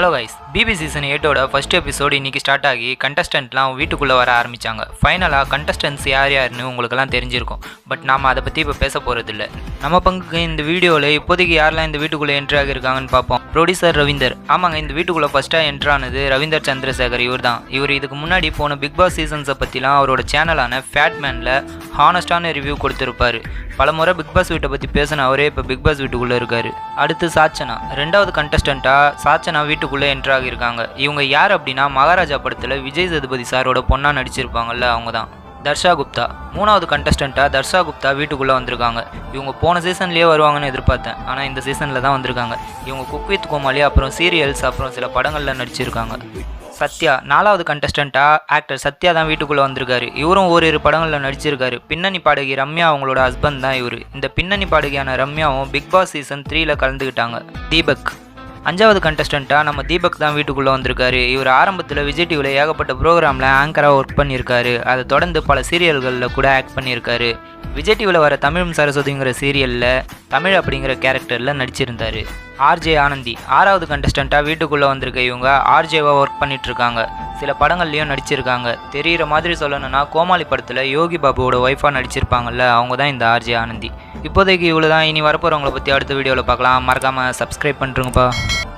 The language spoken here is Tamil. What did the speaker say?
ஹலோ கைஸ் பிபி சீசன் எயிட்டோட ஃபர்ஸ்ட் எபிசோடு இன்னைக்கு ஸ்டார்ட் ஆகி கண்டஸ்டன்ட்லாம் வீட்டுக்குள்ளே வர ஆரம்பித்தாங்க ஃபைனலாக கண்டஸ்டன்ட்ஸ் யார் யாருன்னு உங்களுக்கெல்லாம் தெரிஞ்சிருக்கும். பட் நாம் அதை பற்றி இப்போ பேச போகிறதில்ல நம்ம பங்குக்கு இந்த வீடியோவில் இப்போதைக்கு யாரெல்லாம் இந்த வீட்டுக்குள்ளே என்ட்ரி ஆகியிருக்காங்கன்னு பார்ப்போம். ப்ரொடியூசர் ரவீந்தர். ஆமாங்க இந்த வீட்டுக்குள்ளே ஃபஸ்ட்டாக என்ட்ரானது ரவீந்தர் சந்திரசேகர் இவர் தான் இவர் இதுக்கு முன்னாடி போன பிக் பாஸ் சீசன்ஸை பற்றிலாம் அவரோட சேனலான ஃபேட்மேனில் ஹானஸ்டான ரிவ்யூ கொடுத்துருப்பாரு. பலமுறை பிக் பாஸ் வீட்டை பற்றி பேசின அவரே இப்போ பிக் பாஸ் வீட்டுக்குள்ளே இருக்காரு. அடுத்து சாச்சனா. ரெண்டாவது கண்டஸ்டண்ட்டாக சாச்சனா குள்ளே என்ட்ராக இருக்காங்க இவங்க யார் அப்படின்னா மகாராஜா படத்தில் விஜய் சதுபதி சாரோட பொண்ணாக நடிச்சிருப்பாங்கல்ல அவங்க தான் தர்ஷா குப்தா. மூணாவது கண்டஸ்டண்ட்டாக தர்ஷா குப்தா வீட்டுக்குள்ளே வந்திருக்காங்க. இவங்க போன சீசன்லேயே வருவாங்கன்னு எதிர்பார்த்தேன். ஆனால் இந்த சீசனில் தான் வந்திருக்காங்க. இவங்க குக் வித் கோமாளி அப்புறம் சீரியல்ஸ் அப்புறம் சில படங்களில் நடிச்சிருக்காங்க. சத்யா நாலாவது கண்டஸ்டண்ட்டாக ஆக்டர் சத்யா தான் வீட்டுக்குள்ளே வந்திருக்காரு. இவரும் ஓரிரு படங்களில் நடிச்சிருக்காரு. பின்னணி பாடகி ரம்யா அவங்களோட ஹஸ்பண்ட் தான் இவர். இந்த பின்னணி பாடகியான ரம்யாவும் பிக் பாஸ் சீசன் த்ரீல கலந்துக்கிட்டாங்க தீபக். அஞ்சாவது கண்டஸ்டண்ட்டாக நம்ம தீபக் தான் வீட்டுக்குள்ளே வந்திருக்காரு. இவர் ஆரம்பத்தில் விஜய் டிவியில் ஏகப்பட்ட ப்ரோக்ராமில் ஆங்கராக ஒர்க் பண்ணியிருக்காரு. அதை தொடர்ந்து பல சீரியல்களில் கூட ஆக்ட் பண்ணியிருக்காரு. விஜய் டிவியில் வர தமிழும் சரஸ்வதிங்கிற சீரியலில் தமிழ் அப்படிங்கிற கேரக்டரில் நடிச்சிருந்தார். ஆர்ஜே ஆனந்தி. ஆறாவது கண்டஸ்டண்ட்டாக வீட்டுக்குள்ளே வந்திருக்க இவங்க ஆர்ஜேவாக ஒர்க் பண்ணிகிட்ருக்காங்க சில படங்கள்லையும் நடிச்சிருக்காங்க. தெரிகிற மாதிரி சொல்லணும்னா கோமாளி படத்தில் யோகி பாபுவோட ஒய்ஃபாக நடிச்சிருப்பாங்கல்ல அவங்க தான் இந்த ஆர்ஜே ஆனந்தி. இப்போதைக்கு இவ்வளோ தான் இனி வரப்போகிறவங்களை பற்றி அடுத்த வீடியோவில் பார்க்கலாம். மறக்காமல் சப்ஸ்கிரைப் பண்ணுறோங்கப்பா